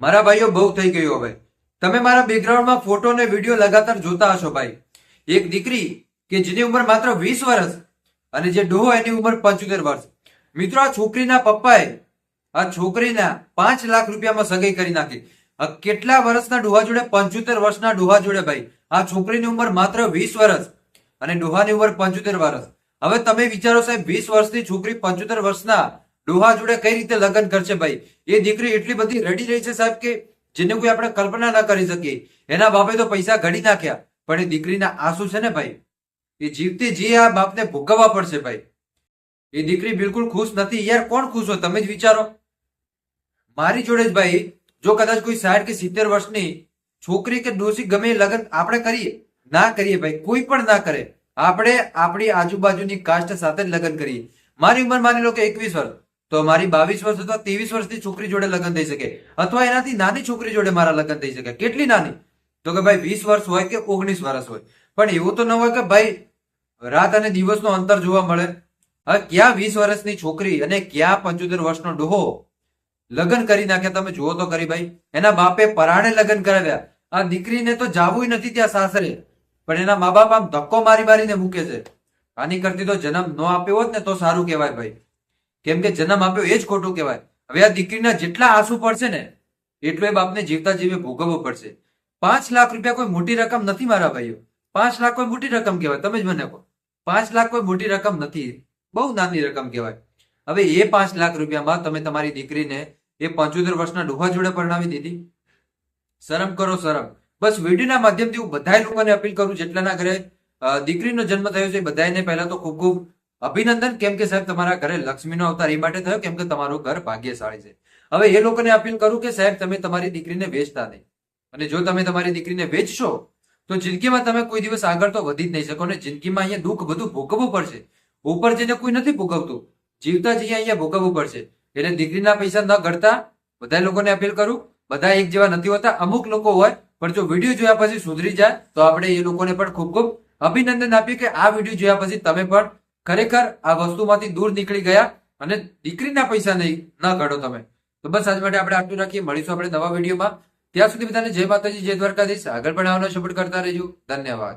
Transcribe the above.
મારા ભાઈઓ, બહુ થઈ ગયું હવે. તમે મારા બેકગ્રાઉન્ડમાં ફોટો અને વીડિયો લગાતાર જોતા હશો ભાઈ. એક દીકરી કે જેની ઉંમર માત્ર વીસ વર્ષ અને જે ડોહો એની ઉંમર પંચોતેર વર્ષ. મિત્રો, આ છોકરીના પપ્પાએ આ છોકરીના પાંચ લાખ રૂપિયામાં સગાઈ કરી નાખી. કેટલા વર્ષના ડોહા જોડે? પંચોતેર વર્ષના ડોહા જોડે ભાઈ. આ છોકરીની ઉંમર માત્ર વીસ વર્ષ અને ડોહાની ઉંમર પંચોતેર વર્ષ. હવે તમે વિચારો સાહેબ, વીસ વર્ષની છોકરી પંચોતેર વર્ષના ડોહા જોડે કઈ રીતે લગ્ન કરશે ભાઈ? એ દીકરી એટલી બધી રડી રહી છે સાહેબ કે જેને કોઈ આપણે કલ્પના ના કરી શકીએ. એના બાપે તો પૈસા ઘડી નાખ્યા, પણ એ દીકરીના આંસુ છે ને ભાઈ? એ જીવતી જી આ બાપને ભોગવવા પડશે ભાઈ? એ દીકરી બિલકુલ ખુશ નથી. યાર, કોણ ખુશ હોય? તમે જ વિચારો. મારી જોડે જ ભાઈ, જો કદાચ કોઈ સાઠ કે સિત્તેર વર્ષની છોકરી કે ડોસી ગમે લગ્ન આપણે કરીએ, ના કરીએ ભાઈ, કોઈ પણ ના કરે. આપણે આપણી આજુબાજુની કાસ્ટ સાથે જ લગ્ન કરીએ. મારી ઉંમર માની લો કે એકવીસ વર્ષ. તો મારી બાવીસ વર્ષ અથવા ત્રેવીસ વર્ષની છોકરી જોડે લગ્ન થઈ શકે અથવા એનાથી નાની છોકરી જોડે મારા લગ્ન થઈ શકે. કેટલી નાની? તો કે ભાઈ વીસ વર્ષ હોય કે ઓગણીસ વર્ષ હોય. પણ એવું તો ન હોય કે ભાઈ રાત અને દિવસનો અંતર જોવા મળે. હવે ક્યાં વીસ વર્ષની છોકરી અને ક્યાં પંચોતેર વર્ષનો ડોહો લગ્ન કરી નાખ્યા? તમે જુઓ તો કરી ભાઈ. એના બાપે પરાણે લગ્ન કરાવ્યા. આ દીકરીને તો જાવું નથી ત્યાં સાસરે. પણ એના મા બાપ આમ ધક્કો મારી મારીને મૂકે છે. આની કરતી તો જન્મ ન આપ્યો હોત ને તો સારું કહેવાય ભાઈ. કેમ કે જન્મ આપ્યો એ જ ખોટું કહેવાય. હવે આ દીકરીના જેટલા આંસુ પડશે ને, એટલું એ બાપને જીવતા જીવે ભોગવવું પડશે. પાંચ લાખ રૂપિયા કોઈ મોટી રકમ નથી મારા ભાઈઓ. પાંચ લાખ કોઈ મોટી રકમ કહેવાય, તમે જ મને કહો. પાંચ લાખ કોઈ મોટી રકમ નથી, બહુ નાની રકમ કહેવાય. હવે એ પાંચ લાખ રૂપિયામાં તમે તમારી દીકરીને એ પંચોતેર વર્ષના ડોહા જોડે પરણાવી દીધી. શરમ કરો, શરમ. બસ વિડીયોના માધ્યમથી હું બધા લોકોને અપીલ કરું, જેટલાના ઘરે દીકરીનો જન્મ થયો છે બધાને પહેલા તો ખૂબ ખૂબ અભિનંદન કેમ કે સાહેબ તમારા ઘરે લક્ષ્મીનો અવતાર એ માટે થયો, કેમ કે તમારું ઘર ભાગ્યશાળી છે. હવે એ લોકોને અપીલ કરું કે સાહેબ, તમે તમારી દીકરીને વેચતા નહીં. અને જો તમે તમારી દીકરીને વેચશો, તો જિંદગીમાં તમે કોઈ દિવસ આગળ તો વધી જ નહીં શકો અને જિંદગીમાં અહીંયા દુઃખ બધું ભોગવવું પડશે. ઉપર જઈને કોઈ નથી ભોગવતું. જીવતા જઈએ અહીંયા ભોગવવું પડશે. એટલે દીકરીના પૈસા ન ઘટતા. બધા લોકોને અપીલ કરું. બધા એક જેવા નથી હોતા. અમુક લોકો હોય, પણ જો વીડિયો જોયા પછી સુધરી જાય, તો આપણે એ લોકોને પણ ખૂબ ખૂબ અભિનંદન આપીએ કે આ વીડિયો જોયા પછી તમે પણ ખરેખર આ વસ્તુમાંથી દૂર નીકળી ગયા અને દીકરીના પૈસા નહીં, ન કાઢો તમે. તો બસ આજ માટે આપણે આટલું રાખીએ. મળીશું આપણે નવા વિડીયોમાં. ત્યાં સુધી બધાને જય માતાજી, જય દ્વારકાધીશ. આગળ પણ આવવાનો સપોર્ટ કરતા રહેજો. ધન્યવાદ.